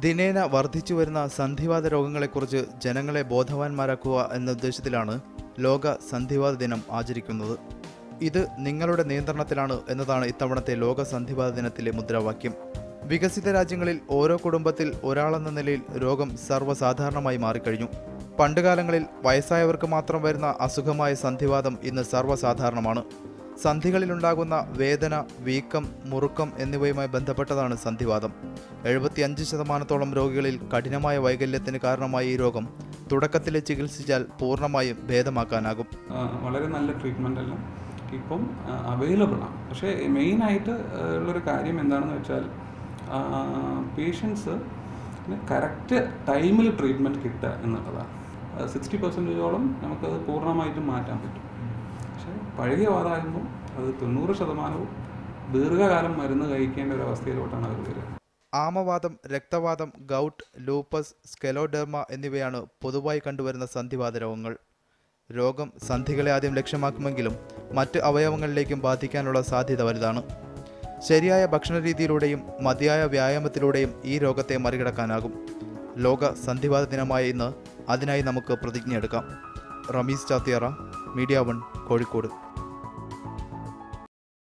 ദിനേന വർദ്ധിച്ചു വരുന്ന സന്ധിവാത രോഗങ്ങളെക്കുറിച്ച് ജനങ്ങളെ ബോധവാന്മാരാക്കുക എന്ന ഉദ്ദേശത്തിലാണ് ലോക സന്ധിവാത ദിനം ആചരിക്കുന്നത്. ഇത് നിങ്ങളുടെ നിയന്ത്രണത്തിലാണ് എന്നതാണ് ഇത്തവണത്തെ ലോക സന്ധിവാത ദിനത്തിലെ മുദ്രാവാക്യം. വികസിത രാജ്യങ്ങളിൽ ഓരോ കുടുംബത്തിൽ ഒരാളെന്ന നിലയിൽ രോഗം സർവസാധാരണമായി മാറിക്കഴിഞ്ഞു. പണ്ടുകാലങ്ങളിൽ വയസ്സായവർക്ക് മാത്രം വരുന്ന അസുഖമായ സന്ധിവാദം ഇന്ന് സർവസാധാരണമാണ്. സന്ധികളിലുണ്ടാകുന്ന വേദന വീക്കം മുറുക്കം എന്നിവയുമായി ബന്ധപ്പെട്ടതാണ് സന്ധിവാതം എഴുപത്തിയഞ്ച് ശതമാനത്തോളം രോഗികളിൽ കഠിനമായ വൈകല്യത്തിന് കാരണമായ ഈ രോഗം. തുടക്കത്തിൽ ചികിത്സിച്ചാൽ പൂർണമായും ഭേദമാക്കാനാകും. വളരെ നല്ല ട്രീറ്റ്മെന്റ് എല്ലാം ഇപ്പം അവൈലബിൾ ആണ്. പക്ഷേ മെയിനായിട്ട് ഉള്ളൊരു കാര്യം എന്താണെന്ന് വെച്ചാൽ പേഷ്യൻസ് കറക്റ്റ് ടൈമിൽ ട്രീറ്റ്മെന്റ് കിട്ടുക എന്നുള്ളതാണ്. സിക്സ്റ്റി പെർസെന്റേജോളം നമുക്കത് പൂർണമായിട്ടും മാറ്റാൻ പറ്റും. പഴകിയ വാതാകുമ്പോൾ അത് തൊണ്ണൂറ് ശതമാനവും ദീർഘകാലം മരുന്ന് കഴിക്കേണ്ട ഒരു അവസ്ഥയിലോട്ടാണ് അവർ വരിക. ആമവാദം രക്തവാദം ഗൗട്ട് ലൂപ്പസ് സ്കെലോഡെർമ എന്നിവയാണ് പൊതുവായി കണ്ടുവരുന്ന സന്ധിവാത രോഗങ്ങൾ. രോഗം സന്ധികളെ ആദ്യം ലക്ഷ്യമാക്കുമെങ്കിലും മറ്റ് അവയവങ്ങളിലേക്കും ബാധിക്കാനുള്ള സാധ്യത വലുതാണ്. ശരിയായ ഭക്ഷണരീതിയിലൂടെയും മതിയായ വ്യായാമത്തിലൂടെയും ഈ രോഗത്തെ മറികടക്കാനാകും. ലോക സന്ധിവാത ദിനമായ ഇന്ന് അതിനായി നമുക്ക് പ്രതിജ്ഞ എടുക്കാം റമീസ് ചാത്തിയറ മീഡിയ വൺ കോഴിക്കോട്.